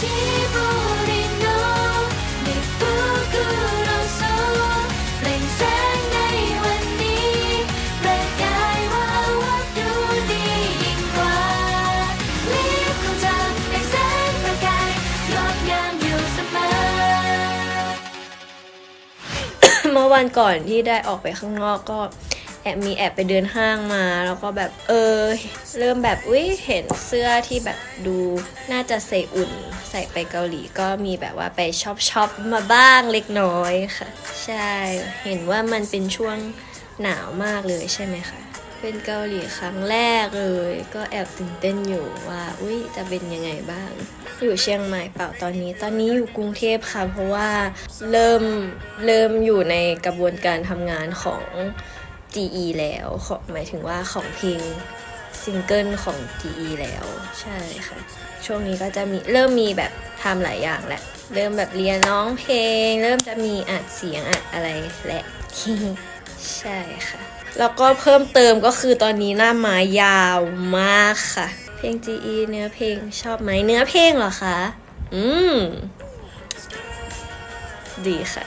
เมื่อวันก่อนที่ได้ออกไปข้างนอกก็ แอบมีแอบไปเดินห้างมา แล้วก็แบบเออ เริ่มแบบอุ้ยเห็นเสื้อที่แบบดูน่าจะใส่อุ่น ใส่ไปเกาหลีก็มีแบบว่าไปช็อปช็อปมาบ้างเล็กน้อยค่ะ ใช่เห็นว่ามันเป็นช่วงหนาวมากเลยใช่ไหมคะเป็นเกาหลีครั้งแรกเลย ก็แอบตื่นเต้นอยู่ว่าอุ้ยจะเป็นยังไงบ้าง อยู่เชียงใหม่เปล่าตอนนี้ ตอนนี้อยู่กรุงเทพค่ะ เพราะว่าเริ่มเริ่มอยู่ในกระบวนการทำงานของ GE แล้วของหมายถึงว่าของเพลงซิงเกิลของ GE แล้ว ใช่ค่ะ ช่วงนี้ก็จะมีเริ่มมีแบบทำหลายอย่างแหละ เริ่มแบบเรียนร้องเพลง เริ่มจะมีอัดเสียงอัดอะไรแหละใช่ค่ะ แล้วก็เพิ่มเติมก็คือตอนนี้หน้าไม้ยาวมากค่ะ เพลง GE เนื้อเพลงชอบไหมเนื้อเพลงเหรอคะ อืม ดีค่ะ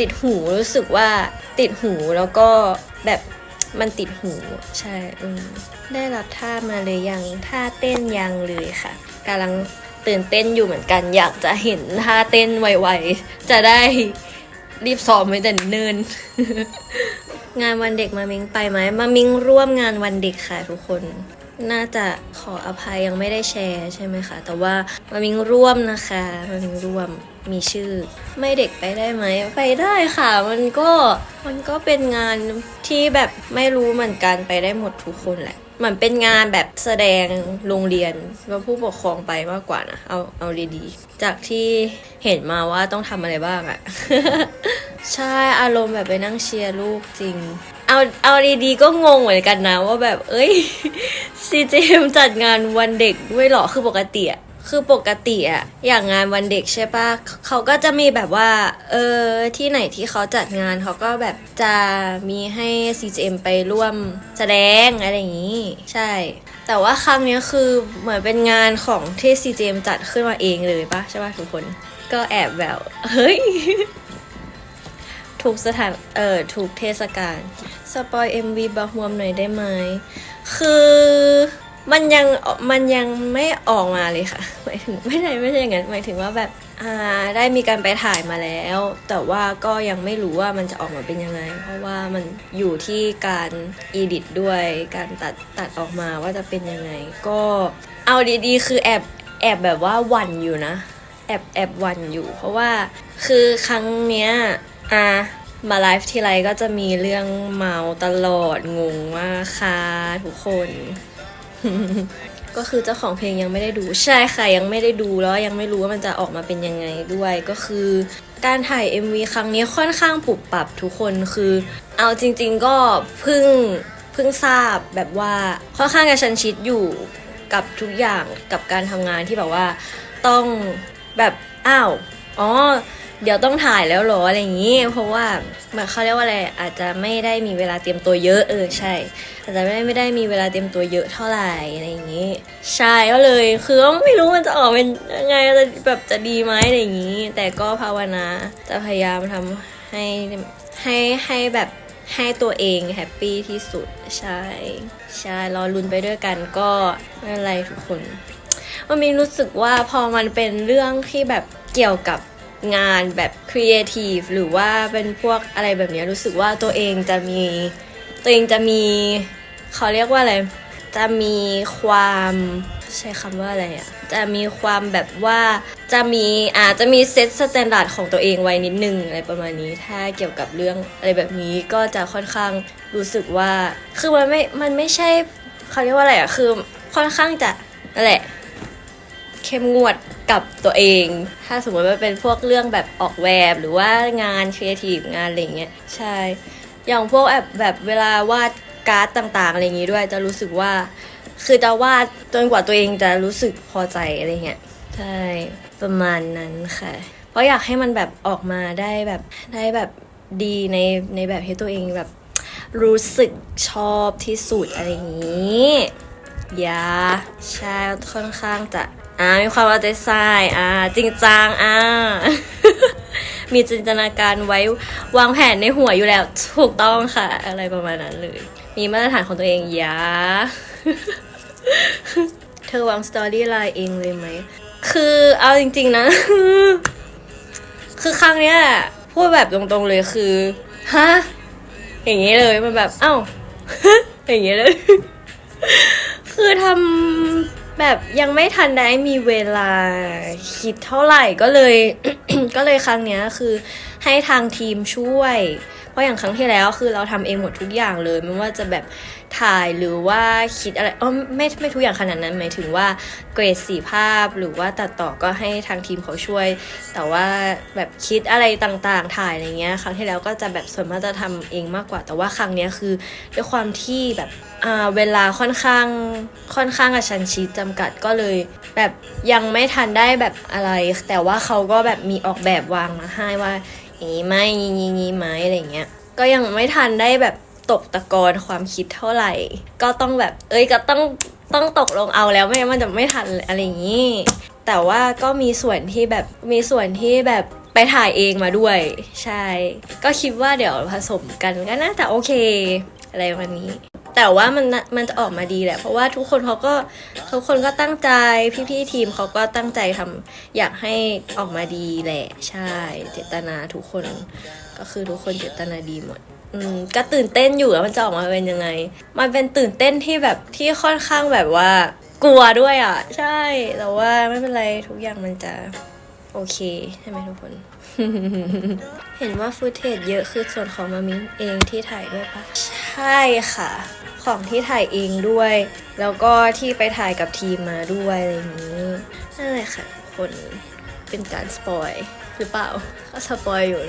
ติดหูรู้สึกว่าติดหูแล้วก็แบบมันติดหูใช่ได้รับท่ามาเลยยังท่าเต้นยังเลยค่ะกำลังตื่นเต้นอยู่เหมือนกัน อยากจะเห็นท่าเต้นไวๆ จะได้รีบซ้อมไว้แต่เนินงานวันเด็กมามิงไปไหมมามิงร่วมงานวันเด็กค่ะทุกคน น่าจะขออภัยยังไม่ได้แชร์ใช่ไหมคะ แต่ว่ามามิงร่วมนะคะมามิงร่วม มีชื่อ ไม่เด็กไปได้ไหม ไปได้ค่ะ มันก็มันก็เป็นงานที่แบบไม่รู้เหมือนกันไปได้หมดทุกคนแหละเหมือนเป็นงานแบบแสดงโรงเรียนว่าผู้ปกครองไปมากกว่านะ เอาเอาดีๆจากที่เห็นมาว่าต้องทำอะไรบ้างอะใช่อารมณ์แบบไปนั่งเชียร์ลูกจริง เอาเอาดีๆก็งงเหมือนกันนะว่าแบบ เอ้ยซีเจมจัดงานวันเด็กด้วยเหรอคือปกติอะ คือปกติอะอย่างงานวันเด็กใช่ปะเขาก็จะมีแบบว่าเออที่ไหนที่เขาจัดงานเขาก็แบบจะมีให้ CGM ไปร่วมแสดงอะไรอย่างนี้ ใช่ แต่ว่าครั้งนี้คือเหมือนเป็นงานของที่ CGM จัดขึ้นมาเองเลยปะใช่ปะทุกคนก็แอบแบบเฮ้ยทุกสถานเอ่อทุกเทศกาลสปอย MV บะฮวมหน่อยได้ไหมคือ มันยังมันยังไม่ออกมาเลยค่ะหมายถึงไม่ใช่ไม่ใช่อย่างนั้นหมายถึงว่าแบบอ่าได้มีการไปถ่ายมาแล้ว แต่ว่าก็ยังไม่รู้ว่ามันจะออกมาเป็นยังไง เพราะว่ามันอยู่ที่การอีดิตด้วยการตัดตัดออกมาว่าจะเป็นยังไง ก็เอาดีๆ คือแอบแอบแบบว่าหวั่นอยู่นะ แอบแอบหวันอยู่ เพราะว่าคือครั้งเนี้ยอะมาไลฟ์ทีไรก็จะมีเรื่องเมาตลอดงงมาค่ะทุกคน ก็คือเจ้าของเพลงยังไม่ได้ดู ใช่ค่ะยังไม่ได้ดูแล้วยังไม่รู้ว่ามันจะออกมาเป็นยังไงด้วย ก็คือ การถ่าย MV ครั้งนี้ค่อนข้างปรับปรับทุกคนคือ เอาจริง ๆ ก็เพิ่งเพิ่งทราบแบบว่าค่อนข้างกระชันชิดอยู่กับทุกอย่างกับการทำงานที่แบบว่าต้องแบบอ้าวอ๋อ เดี๋ยวต้องถ่ายแล้วหรออะไรอย่างนี้ เพราะว่าเหมือนเขาเรียกว่าอะไรอาจจะไม่ได้มีเวลาเตรียมตัวเยอะเออใช่ อาจจะไม่ได้ไม่ได้มีเวลาเตรียมตัวเยอะเท่าไหร่อะไรอย่างนี้ ใช่ก็เลยคือก็ไม่รู้มันจะออกเป็นยังไงจะแบบจะดีไหมอะไรอย่างนี้ แต่ก็ภาวนาจะพยายามทำให้ให้ให้แบบให้ตัวเองแฮปปี้ที่สุดใช่ใช่รอลุ้นไปด้วยกันก็ไม่เป็นไรทุกคนมันมีรู้สึกว่าพอมันเป็นเรื่องที่แบบเกี่ยวกับ งานแบบครีเอทีฟหรือว่าเป็นพวกอะไรแบบนี้รู้สึกว่าตัวเองจะมี ตัวเองจะมีเขาเรียกว่าอะไร จะมีความใช้คำว่าอะไรอะจะมีความแบบว่าจะมีอาจจะมีเซตสแตนดาร์ดของตัวเองไว้นิดนึงอะไรประมาณนี้ ถ้าเกี่ยวกับเรื่องอะไรแบบนี้ก็จะค่อนข้างรู้สึกว่า คือมันไม่ มันไม่ใช่เขาเรียกว่าอะไรอะ คือค่อนข้างจะนั่นแหละ เข้มงวด กับตัวเอง ถ้าสมมติว่าเป็นพวกเรื่องแบบออกแบบหรือว่างานครีเอทีฟงานอะไรเงี้ยใช่ อย่างพวกแบบแบบเวลาวาดการ์ดต่าง ๆ อะไรอย่างงี้ด้วยจะรู้สึกว่า คือจะวาดจนกว่าตัวเองจะรู้สึกพอใจอะไรเงี้ยใช่ประมาณนั้นค่ะ เพราะอยากให้มันแบบออกมาได้แบบได้แบบดีในในแบบที่ตัวเองแบบรู้สึกชอบที่สุดอะไรอย่างนี้ยาใช่ค่อนข้างจะ อ่ามีความเอาใจใส่อ่า จริงจังอ่า มีจินตนาการไว้วางแผนในหัวอยู่แล้ว ถูกต้องค่ะ อะไรประมาณนั้นเลย มีมาตรฐานของตัวเองยาเธอวางสตอรี่ไลน์เองเลยไหม คือเอาจริง ๆ นะ คือครั้งเนี้ยพูดแบบตรงๆเลยคือฮะอย่างนี้เลยมันแบบ เอ้าอย่างนี้เลย คือทำ แบบยังไม่ทันได้มีเวลาคิดเท่าไหร่ก็เลย ก็เลยครั้งเนี้ยคือให้ทางทีมช่วย เพราะอย่างครั้งที่แล้วคือเราทำเองหมดทุกอย่างเลยไม่ว่าจะแบบ ถ่ายหรือว่าคิดอะไรอ๋อไม่ไม่ทุกอย่างขนาดนั้นหมายถึงว่าเกรดสีภาพหรือว่าตัดต่อก็ให้ทางทีมเขาช่วย แต่ว่าแบบคิดอะไรต่างๆ ถ่ายอะไรเงี้ยครั้งที่แล้วก็จะแบบส่วนมากจะทำเองมากกว่า แต่ว่าครั้งนี้คือด้วยความที่แบบเวลาค่อนข้างค่อนข้างกระชันชิดจำกัดก็เลยแบบยังไม่ทันได้แบบอะไร แต่ว่าเขาก็แบบมีออกแบบวางมาให้ว่าอย่างนี้ไหมงี้งี้งี้ไหมอะไรเงี้ยก็ยังไม่ทันได้แบบ ตกตะกอนความคิดเท่าไหร่ ก็ต้องแบบ เอ้ยก็ต้องต้องตกลงเอาแล้วไม่งั้นมันจะไม่ทันอะไรอย่างนี้ แต่ว่าก็มีส่วนที่แบบมีส่วนที่แบบไปถ่ายเองมาด้วย ใช่ ก็คิดว่าเดี๋ยวผสมกันก็น่าจะโอเค อะไรวันนี้ แต่ว่ามันน่ะมันจะออกมาดีแหละ เพราะว่าทุกคนเขาก็ทุกคนก็ตั้งใจพี่ๆทีมเขาก็ตั้งใจทำอยากให้ออกมาดีแหละ ใช่ เจตนาทุกคนก็คือทุกคนเจตนาดีหมด อืมก็ตื่นเต้นอยู่แล้วมันจะออกมาเป็นยังไง มันเป็นตื่นเต้นที่แบบที่ค่อนข้างแบบว่า กลัวด้วยอะ ใช่ แต่ว่าไม่เป็นไรทุกอย่างมันจะโอเคใช่ไหมทุกคน เห็นว่าฟุตเทจเยอะคือส่วนของมามิ้นเองที่ถ่ายด้วยปะใช่ค่ะ ของที่ถ่ายเองด้วย แล้วก็ที่ไปถ่ายกับทีมมาด้วยอะไรอย่างนี้นั่นแหละค่ะคนเป็นการสปอยหรือเปล่าก็สปอยอยู่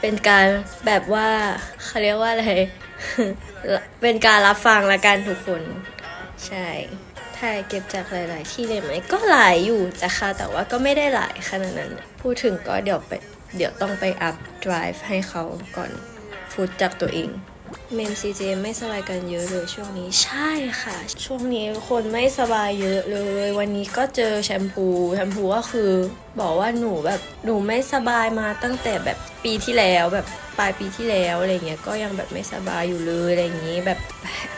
เป็นการแบบว่าเขาเรียกว่าอะไร เป็นการรับฟังละกันทุกคน ใช่ถ่ายเก็บจากหลาย ๆ ที่เลยไหมก็หลายอยู่จ้ะค่ะแต่ว่าก็ไม่ได้หลายขนาดนั้น พูดถึงก็เดี๋ยวไปเดี๋ยวต้องไปอัพ drive ให้เขาก่อนฟุตจากตัวเอง เมมซีเจไม่สบายกันเยอะเลยช่วงนี้ใช่ค่ะ ช่วงนี้คนไม่สบายเยอะเลย วันนี้ก็เจอแชมพูแชมพูก็คือ บอกว่าหนูแบบหนูไม่สบายมาตั้งแต่แบบปีที่แล้วแบบปลายปีที่แล้วอะไรเงี้ยก็ยังแบบไม่สบายอยู่เลยอะไรอย่างงี้แบบ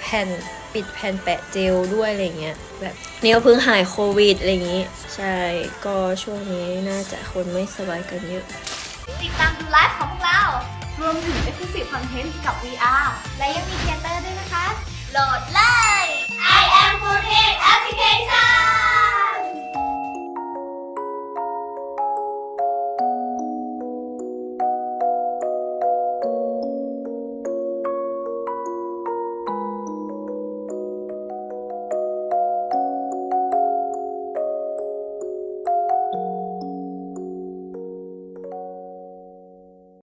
แผ่นปิดแผ่นแปะเจลด้วยอะไรเงี้ยแบบนี่ยเพิ่งหายโควิดอะไรอย่างงี้ ใช่ก็ช่วงนี้น่าจะคนไม่สบายกันเยอะ ติดตามดูไลฟ์ของพวกเรา รวมถึง Exclusive Content กับ VR และยังมีเทเตอร์ด้วยนะคะ โหลดเลย I am f o o d Application